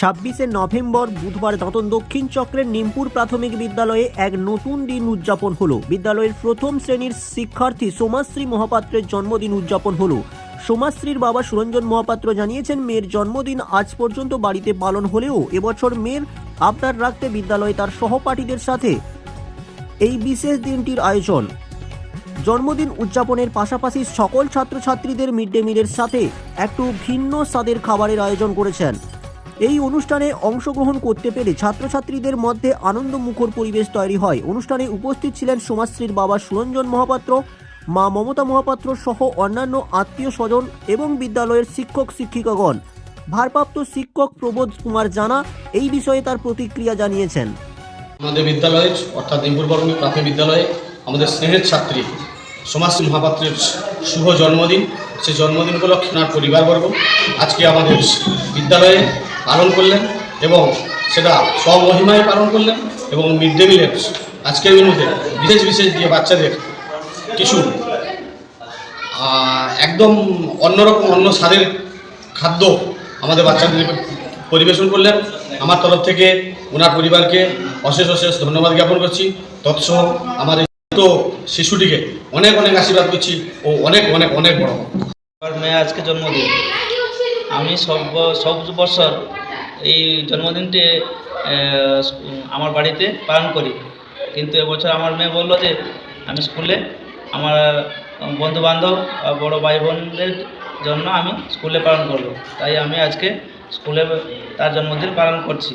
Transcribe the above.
ছাব্বিশে নভেম্বর বুধবার দাঁতন দক্ষিণ চক্রের নিমপুর প্রাথমিক বিদ্যালয়ে এক নতুন দিন উদযাপন হলো। বিদ্যালয়ের প্রথম শ্রেণির শিক্ষার্থী সোমাশ্রী মহাপাত্রের জন্মদিন উদযাপন হলো। সোমাশ্রীর বাবা সুরঞ্জন মহাপাত্র জানিয়েছেন, মেয়ের জন্মদিন আজ পর্যন্ত বাড়িতে পালন হলেও এবছর মেয়ের আবদার রাখতে বিদ্যালয়ে তার সহপাঠীদের সাথে। এই বিশেষ দিনটির আয়োজন। জন্মদিন উদযাপনের পাশাপাশি সকল ছাত্রছাত্রীদের মিড ডে মিলের সাথে একটু ভিন্ন স্বাদের খাবারের আয়োজন করেছেন। এই অনুষ্ঠানে অংশগ্রহণ করতে পেরে ছাত্রছাত্রীদের মধ্যে আনন্দমুখর পরিবেশ তৈরি হয়। অনুষ্ঠানে উপস্থিত ছিলেন সমাজশ্রীর বাবা সুরঞ্জন মহাপাত্র, মা মমতা মহাপাত্র সহ অন্যান্য আত্মীয় স্বজন এবং বিদ্যালয়ের শিক্ষক শিক্ষিকাগণ। ভারপ্রাপ্ত শিক্ষক প্রবোধ কুমার জানা এই বিষয়ে তার প্রতিক্রিয়া জানিয়েছেন। আমাদের বিদ্যালয়ের অর্থাৎ দিমপুর বর্মী প্রাথমিক বিদ্যালয়ে আমাদের স্নেহের ছাত্রী সমাজশ্রী মহাপাত্রের শুভ জন্মদিন। সেই জন্মদিন উপলক্ষে পরিবারবর্গ। আজকে আমাদের বিদ্যালয়ে পালন করলেন এবং সেটা স্বমহিমায় পালন করলেন এবং মিড ডে মিলের আজকের মেনুতে বিশেষ বিশেষ দিয়ে বাচ্চাদের কিছু একদম অন্যরকম, অন্য স্বাদের খাদ্য আমাদের বাচ্চাদের পরিবেশন করলেন। আমার তরফ থেকে ওনার পরিবারকে অশেষ অশেষ ধন্যবাদ জ্ঞাপন করছি। তৎসহ আমার এই শিশুটিকে অনেক অনেক আশীর্বাদ করছি ও অনেক অনেক অনেক বড়। মেয়ে আজকে জন্মদিন। আমি সব সব বছর এই জন্মদিনটি আমার বাড়িতে পালন করি। কিন্তু এবছর আমার মেয়ে বলল যে, আমি স্কুলে আমার বন্ধু বান্ধব বড়ো ভাই বোনদের জন্য আমি স্কুলে পালন করব। তাই আমি আজকে স্কুলে তার জন্মদিন পালন করছি।